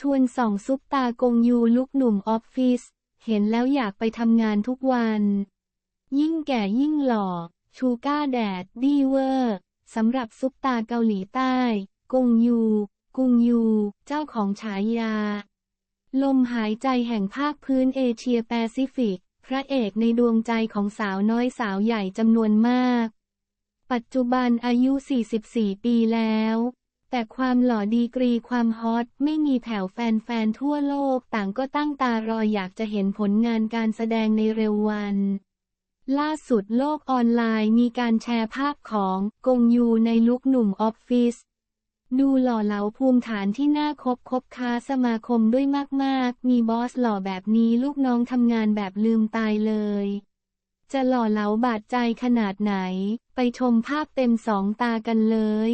ชวนส่องซุปตากงยูลุกหนุ่มออฟฟิศ เห็นแล้วอยากไปทำงานทุกวัน ยิ่งแก่ยิ่งหล่อ ชูก้าแดดดีเวอร์ สำหรับซุปตาเกาหลีใต้ กงยู กุงยู เจ้าของฉายา ลมหายใจแห่งภาคพื้นเอเชียแปซิฟิก พระเอกในดวงใจของสาวน้อยสาวใหญ่จำนวนมาก ปัจจุบันอายุ 44 ปีแล้ว แต่ความหล่อดีกรีความฮอตไม่มีแผ่วแฟนๆทั่วโลกต่างก็ตั้งตารออยากจะเห็นผลงานการแสดงในเร็ววัน ล่าสุดโลกออนไลน์มีการแชร์ภาพของกงยูในลุคหนุ่มออฟฟิศดูหล่อเหลาภูมิฐานที่น่าคบคบค้าสมาคมด้วยมากๆ มีบอสหล่อแบบนี้ลูกน้องทำงานแบบลืมตายเลย จะหล่อเหลาบาดใจขนาดไหน ไปชมภาพเต็มสองตากันเลย